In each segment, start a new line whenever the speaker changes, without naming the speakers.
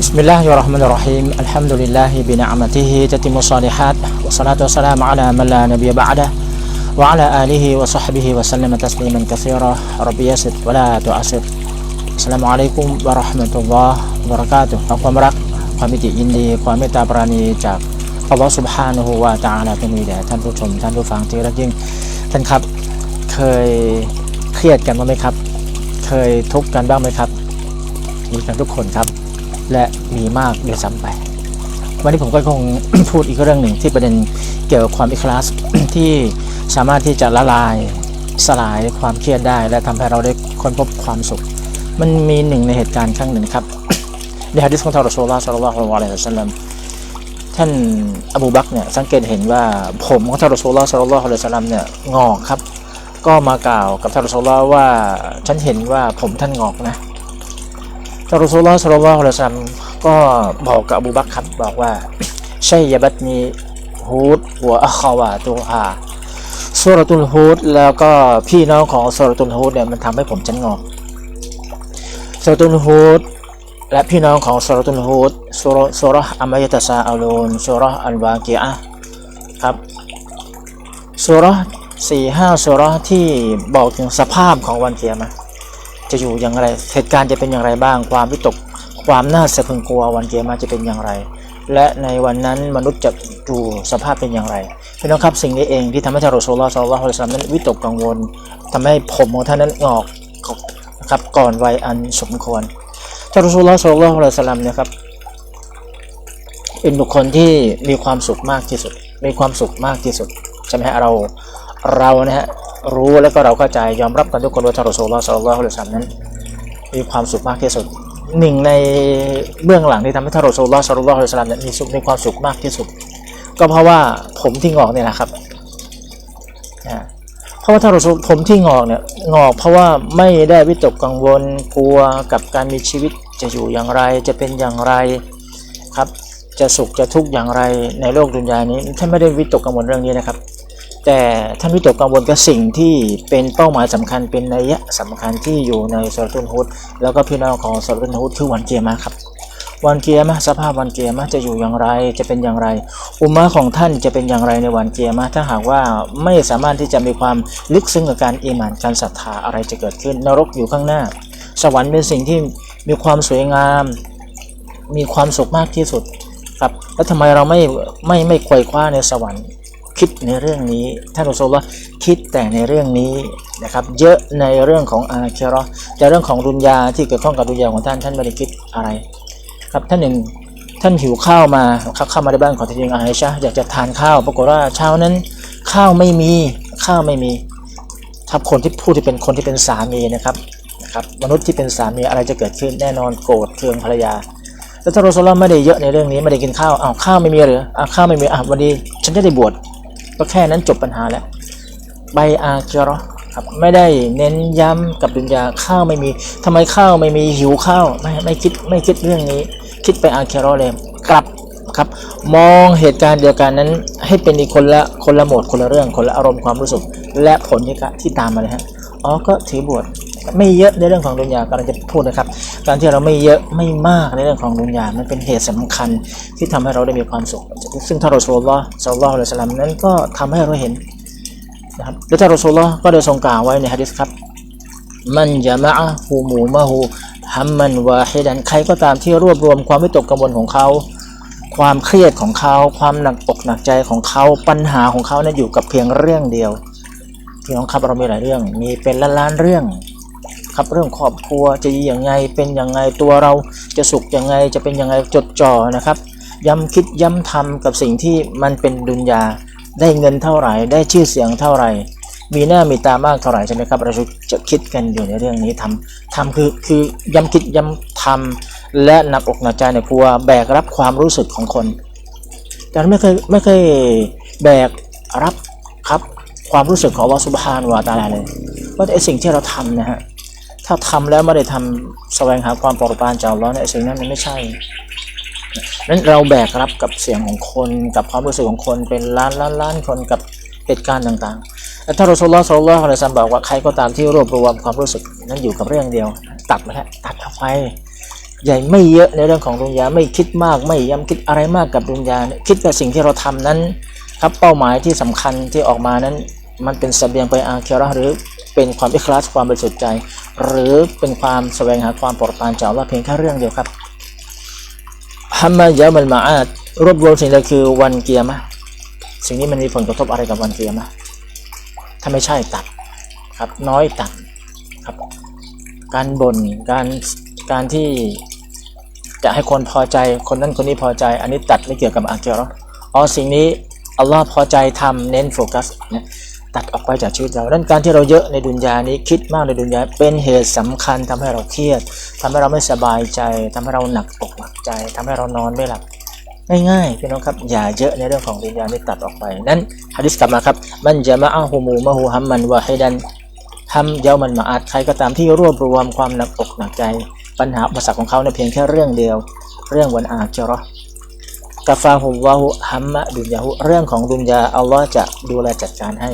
بسم الله الرحمن الرحيم الحمد لله بنعمته تتم الصالحات والصلاة والسلام على من لا نبي بعده وعلى آله وصحبه وسلم تسليما كثيرا ربي يسر ولا تعسر السلام عليكم ورحمة الله وبركاته ขอความรักความมิติยินดี ความเมตตาปราณีจากอัลลอฮฺสุบฮานะฮูวาตะอาลาเป็นมีแด่ท่านผู้ชม ท่านผู้ฟังที่รักยิ่ง ท่านครับ เคยเครียดกันบ้างไหมครับ เคยทุกข์กันบ้างไหมครับ มีกันทุกคนครับ และมีมากด้วยซ้ำไปวันนี้ผมก็คงพูดอีกเรื่องหนึ่งที่ประเด็นเกี่ยวกับความอิคลาสที่สามารถที่จะละลายสลายความเครียดได้ และทำให้เราได้ค้นพบความสุข มันมีหนึ่งในเหตุการณ์ครั้งหนึ่งครับในฮะดิษของท่านรอซูลุลลอฮ์ศ็อลลัลลอฮุอะลัยฮิวะซัลลัมท่านอบูบักเนี่ยสังเกตเห็นว่าผมของท่านรอซูลุลลอฮ์ศ็อลลัลลอฮุอะลัยฮิวะซัลลัมเนี่ยงอกครับ ก็มากล่าวกับท่านรอซูลุลลอฮ์ว่าฉันเห็นว่าผมท่านงอกนะ ท่ารอซูลุลลอฮ์ศ็อลลัลลอฮุลซัมก็บอกกับอบูบักครับบอกว่าใช่ยบัตนีฮูดหัวอัควาวาตูฮาสุรตุลฮูดแล้วก็พี่น้องของสุรตุลฮูดเนี่ยมันทำให้ผมฉันงอกสุรตุลฮูดและพี่น้องของสุรตุลฮูดสุรสุรอัมายตซาอัลูนสุรอันวากีอะครับสุรสี่ห้าสุรที่บอกถึงสภาพของวันเกียรมา จะอยู่อย่างไร เหตุการณ์จะเป็นอย่างไรบ้าง ความวิตก ความน่าสะพรึงกลัววันเกียมาจะเป็นอย่างไร และในวันนั้นมนุษย์จะดูสภาพเป็นอย่างไรพี่น้องครับสิ่งนี้เองที่ทำให้ท่านรอซูลลอฮ์ศ็อลลัลฮุอลัยฮิวะซัลลัมนั้นวิตกกังวลทำให้ผมของท่านนั้นงอกนะครับก่อนวัยอันสมควรท่านรอซูลลอฮ์ศ็อลลัลฮุอลัยฮิวะซัลลัมเนะครับเป็นบุคคลที่มีความสุขมากที่สุด มีความสุขมากที่สุดใช่ไหมฮะเราเรานะฮะ รู้แล้วก็เราเข้าใจยอมรับกันทุกคนว่าท่านรอซูลลอฮ์ศ็อลลัลลอฮุอะลัยฮิวะซัลลัมนั้น มีความสุขมากที่สุดหนึ่งในเบื้องหลังที่ทำให้ท่านรอซูลลอฮ์ศ็อลลัลลอฮุอะลัยฮิวะซัลลัมเนี่ยมีสุขมีความสุขมากที่สุด ก็เพราะว่าผมที่งอกเนี่ยนะครับนะเพราะว่าถ้าราสูผมที่งอกเนี่ยงอกเพราะว่าไม่ได้วิตกกังวลกลัวกับการมีชีวิตจะอยู่อย่างไรจะเป็นอย่างไรครับจะสุขจะทุกข์อย่างไรในโลกดุนยานี้ท่านไม่ได้วิตกกังวลเรื่องนี้นะครับ แต่ท่านวิตกกังวลกับสิ่งที่เป็นเป้าหมายสำคัญเป็นนัยยะสำคัญที่อยู่ในสุรตุนฮุดแล้วก็พี่น้องของสุรตุนฮุดคือวันเกียร์มาครับ วันเกียร์มะสภาพวันเกียร์มะจะอยู่อย่างไรจะเป็นอย่างไรอุมมะของท่านจะเป็นอย่างไรในวันเกียร์มะถ้าหากว่าไม่สามารถที่จะมีความลึกซึ้งกับการอิหมานการศรัทธาอะไรจะเกิดขึ้นนรกอยู่ข้างหน้า สวรรค์เป็นสิ่งที่มีความสวยงาม มีความสุขมากที่สุดครับแล้วทำไมเราไม่ไม่ไม่ไขว่คว้าในสวรรค์ คิดในเรื่องนี้ท่านอุสลคิดแต่ในเรื่องนี้นะครับ เยอะในเรื่องของอาเคราะแต่เรื่องของดุนยาที่เกี่ยวข้องกับดุนยาของท่านท่านไม่ได้คิดอะไร ครับท่านหนึ่งท่านหิวข้าวมาครับเข้ามาในบ้านของท่านหญิงอาอิชะอยากจะทานข้าวปรากฏว่าเช้านั้น ข้าวไม่มีข้าวไม่มีถ้าคนที่พูดที่เป็นคนที่เป็นสามีนะครับนะครับมนุษย์ที่เป็นสามีอะไรจะเกิดขึ้นแน่นอนโกรธเคืองภรรยาแล้วท่านรอสุลลาไม่ได้เยอะในเรื่องนี้ไม่ได้กินข้าวอ้าวข้าวไม่มีหรืออ้าวข้าวไม่มีอะวันนี้ฉันจะได้บวช ก็แค่นั้นจบปัญหาแล้วใบอาเจรอครับไม่ได้เน้นย้ำกับดุนยาข้าวไม่มีทำไมข้าวไม่มีหิวข้าวไม่ไม่คิดไม่คิดเรื่องนี้ คิดไปอาเคโรเลยกลับครับมองเหตุการณ์เดียวกันนั้น ให้เป็นอีกคนละคนละโหมดคนละเรื่องคนละอารมณ์ความรู้สึก และผลที่กะที่ตามมาเลยฮะอ๋อก็ถือบวช ไม่เยอะในเรื่องของดุนยากำลังจะพูดนะครับ การที่เราไม่เยอะไม่มากในเรื่องของดุนยามันเป็นเหตุสำคัญที่ทำให้เราได้มีความสุข ซึ่งท่านรอสูลุลลอสัลลัลลอฮุอะลัยฮิวะซัลลัมนั้นก็ทำให้เราเห็นนะครับและท่านรอสูลุลลอก็ได้ทรงกล่าวไว้ในฮะดิษครับมันจะมะฮูมูมะฮูฮัมมันวาฮิดันใครก็ตามที่รวบรวมความวิตกกังวลของเขา ความเครียดของเขา ความหนักอกหนักใจของเขาปัญหาของเขาเนี่ยอยู่กับเพียงเรื่องเดียวพี่น้องครับเรามีหลายเรื่อง มีเป็นล้านล้านๆเรื่อง ครับ เรื่องครอบครัวจะอยังไงเป็นอยังไงตัวเราจะสุขอยังไงจะเป็นอยังไงจดจ่อนะครับ ย้ำคิดย้ำทำกับสิ่งที่มันเป็นดุนยาได้เงินเท่าไหร่ ได้ชื่อเสียงเท่าไหร่ มีหน้ามีตามากเท่าไหร่ใช่ไหมครับ เราจะคิดกันอยู่ในเรื่องนี้ทำทำคือคือย้ำคิดย้ำทำและหนักอกหนักใจในกลัวแบกรับความรู้สึกของคน แต่ไม่เคยไม่เคยแบกรับครับความรู้สึกของอัลลอฮฺสุบฮานวะตะอาลาเลยว่าไอสิ่งที่เราทำนะฮะ ถ้าทำแล้วไม่ได้ทำแสวงหาความโปรดปรานจากอัลลอฮ์เนี่ยสิ่งนั้นมันไม่ใช่นั้นเราแบกรับกับเสียงของคนกับความรู้สึกของคนเป็นล้านล้านล้านคนกับเหตุการณ์ต่างๆแล้วถ้าเรอสูลลอฮ์สัลลัลลอฮุอะลัยฮิวะซัลลัมบอกว่าใครก็ตามที่รวบรวมความรู้สึกนั้นอยู่กับเรื่องเดียว ตัดไปแล้วตัดออกไปใหญ่ไม่เยอะในเรื่องของดุนยาไม่คิดมากไม่ย้ำคิดอะไรมากกับดุนยาคิดกับสิ่งที่เราทำนั้นครับเป้าหมายที่สำคัญที่ออกมานั้น มันเป็นเสบียงไปอาเคเราะห์หรือเป็นความอิคลาสความบริสุทธิ์ใจ หรือเป็นความแสวงหาความโปรดปรานจากอัลลอฮ์เพียงแค่เรื่องเดียวครับฮัมมายามัลมาอาดรวบรวมสิ่งใดคือวันเกียร์มะสิ่งนี้มันมีผลกระทบอะไรกับวันเกียร์มะถ้าไม่ใช่ตัดครับน้อยตัดครับ การบ่นการการที่จะให้คนพอใจคนนั้นคนนี้พอใจ อันนี้ตัดไม่เกี่ยวกับอาเกียรออ๋อสิ่งนี้อัลลอฮ์พอใจทำเน้นโฟกัสนี่ย ตัดออกไปจากชีวิตเราดังนั้นการที่เราเยอะในดุนยานี้คิดมากในดุนยาเป็นเหตุสำคัญทำให้เราเครียดทำให้เราไม่สบายใจทำให้เราหนักอกหนักใจทำให้เรานอนไม่หลับง่ายๆพี่น้องครับอย่าเยอะในเรื่องของดุนยานี้ตัดออกไป นั้นฮะดิษกลับมาครับมันจะมาอาหูมูมะหูฮัมมันวะฮิดันทำเยามันมาอาจใครก็ตามที่รวบรวมความหนักอกหนักใจ ปัญหาอุปสรรคของเขาในยเพียงแค่เรื่องเดียว เรื่องวันอาจราะห์กาฟาฮุวาหุฮัมมะดุนยาหุเรื่องของดุนยาอัลลอฮ์จะดูแลจัดการให้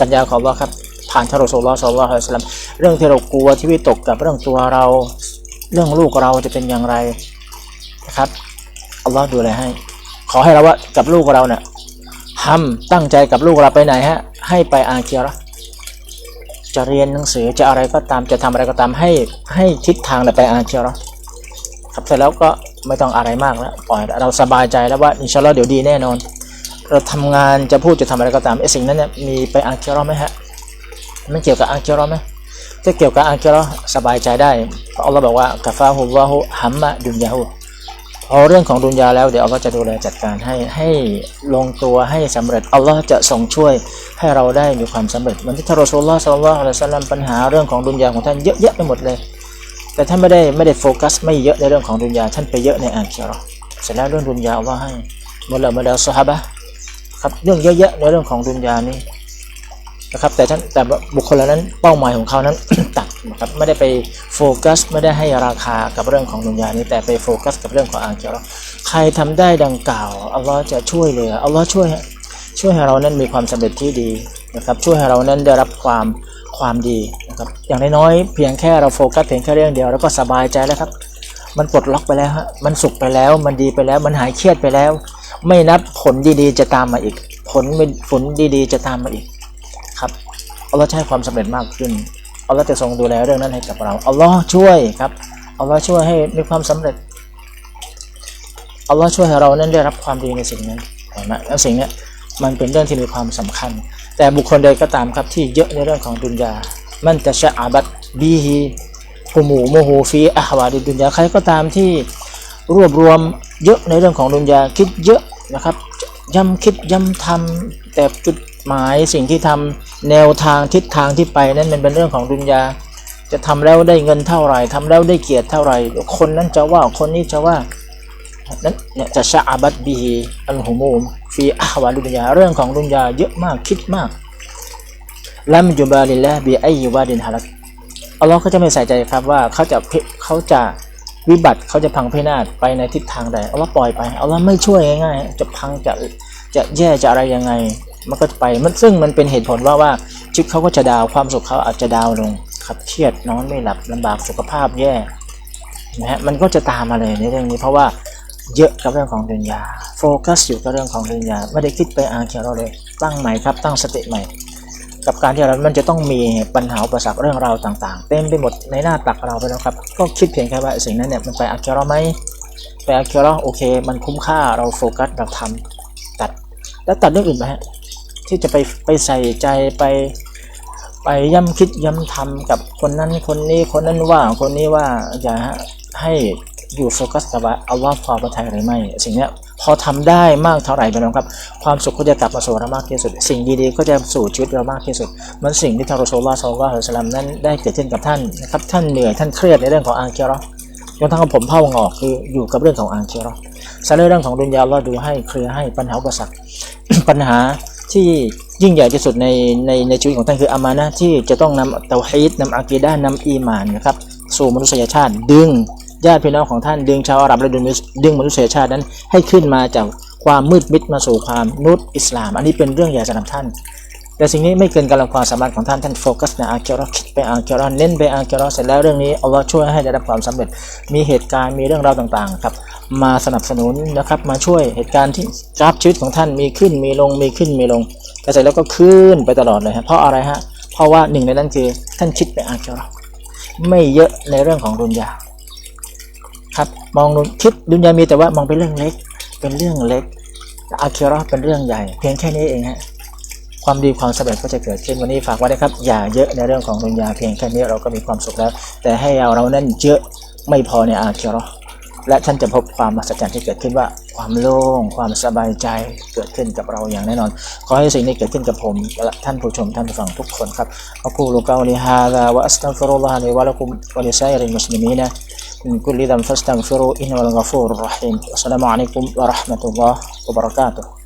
สัญญาของอัลลอฮ์ครับผ่านทารอซูลลอสัลลอฮิสลลัมเรื่องที่เรากลัวที่วิตกกับเรื่องตัวเรา เรื่องลูกเราจะเป็นอย่างไรนะครับอัลลอฮ์ดูแลให้ ขอให้เราว่ากับลูกเราเนี่ยฮัมตั้งใจกับลูกเราไปไหนฮะให้ไปอาเคียราะจะเรียนหนังสือจะอะไรก็ตามจะทำอะไรก็ตามให้ให้ทิศทางไปอาเชียราะครับเสร็จแล้วก็ไม่ต้องอะไรมากแล้วปล่อยเราสบายใจแล้วว่าอินชาอัลลอฮ์เดี๋ยวดีแน่นอน เราทำงานจะพูดจะทำอะไรก็ตามไอ้สิ่งนั้นเนี่ยมีไปอาเชียเราะห์ไหมฮะไม่เกี่ยวกับอาเชียเราะห์ไหมถ้าเกี่ยวกับอาเชียเราะห์สบายใจได้เพราะอัลลอฮ์บอกว่ากาฟาฮุวะฮุฮัมมะดุนยาฮุพอเรื่องของดุนยาแล้วเดี๋ยวอัลลอฮ์จะดูแลจัดการให้ให้ลงตัวให้สำเร็จอัลลอฮ์จะทรงช่วยให้เราได้มีความสำเร็จเหมือนที่ทารอซูลลอฮ์สัลลัลลอฮุอะลัยฮิสัลลัมปัญหาเรื่องของดุนยาของท่านเยอะแยะไปหมดเลย แต่ท่านไม่ได้ไม่ได้โฟกัสไม่เยอะในเรื่องของดุนยาท่านไปเยอะในอาคีเราะห์เสร็จแล้วเรื่องดุนยาอัลลอฮ์ให้เมื่อเรามาแล้วซอฮาบะ ครับเรื่องเยอะแยะในเรื่องของดุนยานี้นะครับแต่ท่านแต่บุคคลเหล่านั้นเป้าหมายของเขานั้น ตัดนะครับไม่ได้ไปโฟกัสไม่ได้ให้ราคากับเรื่องของดุนยานี้แต่ไปโฟกัสกับเรื่องของอาคีเราะห์ใครทำได้ดังกล่าวอัลลอฮ์จะช่วยเหลืออัลลอฮ์ช่วยช่วยให้เรานั้นมีความสำเร็จที่ดีนะครับช่วยให้เรานั้นได้รับความความดีนะครับอย่างน้อยๆเพียงแค่เราโฟกัสเพียงแค่เรื่องเดียวแล้วก็สบายใจแล้วครับ มันปลดล็อกไปแล้วฮะมันสุขไปแล้ว มันดีไปแล้ว มันหายเครียดไปแล้ว ไม่นับผลดีๆ จะตามมาอีก ผลผลดีๆ จะตามมาอีกครับอัลลอฮ์จะให้ความสำเร็จมากขึ้นอัลลอฮ์จะทรงดูแลเรื่องนั้นให้กับเราอัลลอฮ์ช่วยครับอัลลอฮ์ช่วยให้มีความสำเร็จอัลลอฮ์ช่วยให้เรานั้นได้รับความดีในสิ่งนั้นเห็นไหมแล้วสิ่งนี้มันเป็นเรื่องที่มีความสำคัญ แต่บุคคลใดก็ตามครับที่เยอะในเรื่องของดุนยา มันจะชะอาบัดบีฮีฮูมูโมโหฟีอะฮวาดิดุนยาใครก็ตามที่รวบรวม เยอะในเรื่องของดุนยาคิดเยอะนะครับย้ำคิดย้ำทำแต่จุดหมายสิ่งที่ทำแนวทางทิศทางที่ไปนั้นมันเป็นเรื่องของดุนยาจะทำแล้วได้เงินเท่าไหร่ทำแล้วได้เกียรติเท่าไหร่ คนนั้นจะว่าคนนี้จะว่านั้นเนี่ยจะชะอาบัดบีฮีอัลฮุมูมฟีอะฮวาลุดุนยาเรื่องของดุนยาเยอะมากคิดมากลัมยุบาลิลละบีไอฮิวาดินฮารักอัลลอฮ์ก็จะไม่ใส่ใจครับว่าเขาจะเพเขาจะ วิบัติเขาจะพังพินาศไปในทิศทางใดเอัลลอฮ์ปล่อยไปเอัลลอฮ์ไม่ช่วยง่าย ๆ จะพังจะจะแย่จะอะไรยังไง มันก็จะไปมันซึ่งมันเป็นเหตุผลว่าว่าชีวิตเขาก็จะดาวความสุขเขาอาจจะดาวลงครับเครียดนอนไม่หลับลำบากสุขภาพแย่นะฮะมันก็จะตามมาเลยในเรื่องนี้เพราะว่าเยอะกับเรื่องของดุนยาโฟกัสอยู่กับเรื่องของดุนยาไม่ได้คิดไปอ่านเคียเราเลย ตั้งใหม่ครับตั้งสติใหม่ กับการที่เรามันจะต้องมีปัญหาอุปสรรคเรื่องราวต่างๆ เต็มไปหมดในหน้าตักเราไปแล้วครับ ก็คิดเพียงแค่ว่าสิ่งนั้นเนี่ยมันไปอาเคียเราไหมไปอาเคียเราโอเค มันคุ้มค่าเราโฟกัสเราทำตัด แล้วตัดเรื่องอื่นไหมฮะที่จะไปไปใส่ใจไป ไปย้ำคิดย้ำทำกับคนนั้นคนนี้คนนั้นว่าคนนี้ว่าอย่าให้อยู่โฟกัสกับว่าอัลลอฮ์พอประทานหรือไม่ สิ่งนี้ พอทำได้มากเท่าไหร่ไปแล้วครับ ความสุขก็จะกลับมาสู่เรามากที่สุด สิ่งดีๆก็จะสู่ชีวิตเรามากที่สุดเหมือนสิ่งที่ทางรอซูลลอฮ์ศ็อลลัลลอฮุอะลัยฮิวะซัลลัมนั้นได้เกิดขึ้นกับท่านนะครับท่านเหนื่อยท่านเครียดในเรื่องของอาคีเราะจนทั้งผมเผ่างอกคืออยู่กับเรื่องของอาคีเราะสารเรื่องของดุนยาเราดูให้เคลียร์ให้ปัญหาอุปสรรคปัญหาที่ยิ่งใหญ่ที่สุดในในในชีวิตของท่านคืออามานะที่จะต้องนำเตาฮีดนำอากีดะห์นำอีมานนะครับสู่มนุษยชาติดึง ญาติพี่น้องของท่านดึงชาวอาหรับและดึงดึงมนุษยชาตินั้นให้ขึ้นมาจากความมืดมิดมาสู่ความนุษย์อิสลาม อันนี้เป็นเรื่องใหญ่สำหรับท่าน แต่สิ่งนี้ไม่เกินกำลังความสามารถของท่านท่านโฟกัสในอาคิเราะห์คิดไปอาคิเราะห์เน้นไปอาคิเราะห์เสร็จแล้วเรื่องนี้อัลลอฮ์ช่วยให้ได้รับความสำเร็จ มีเหตุการณ์มีเรื่องราวต่างๆครับมาสนับสนุนนะครับมาช่วยเหตุการณ์ที่กราฟชีวิตของท่านมีขึ้นมีลงมีขึ้นมีลง แต่เสร็จแล้วก็ขึ้นไปตลอดเลยฮะเพราะอะไรฮะเพราะว่าหนึ่งในนั้นคือท่านคิดไปอาคิเราะห์ไม่เยอะในเรื่องของดุนยา ครับมองคิดดุนยามีแต่ว่ามองเป็นเรื่องเล็ก เป็นเรื่องเล็กอาคิราะห์เป็นเรื่องใหญ่ เพียงแค่นี้เองฮะความดีความสำเร็จก็จะเกิดขึ้นวันนี้ฝากไว้นะครับ อย่าเยอะในเรื่องของดุนยาเพียงแค่นี้เราก็มีความสุขแล้ว แต่ให้เราเรานั้นเยอะไม่พอในอาคิราะห์และท่านจะพบความมหัศจรรย์ที่เกิดขึ้นว่าความโล่ง ความสบายใจเกิดขึ้นกับเราอย่างแน่นอน ขอให้สิ่งนี้เกิดขึ้นกับผมและท่านผู้ชมท่านผู้ฟังทุกคนครับอักูลูกาลิฮาดาวะอัสตัฟิรุลลอฮะลิวะละกุมวะลิซัยริลมุสลิมีน من كل ذنب فاستغفروا إنه الغفور الرحيم. والسلام عليكم ورحمة الله وبركاته.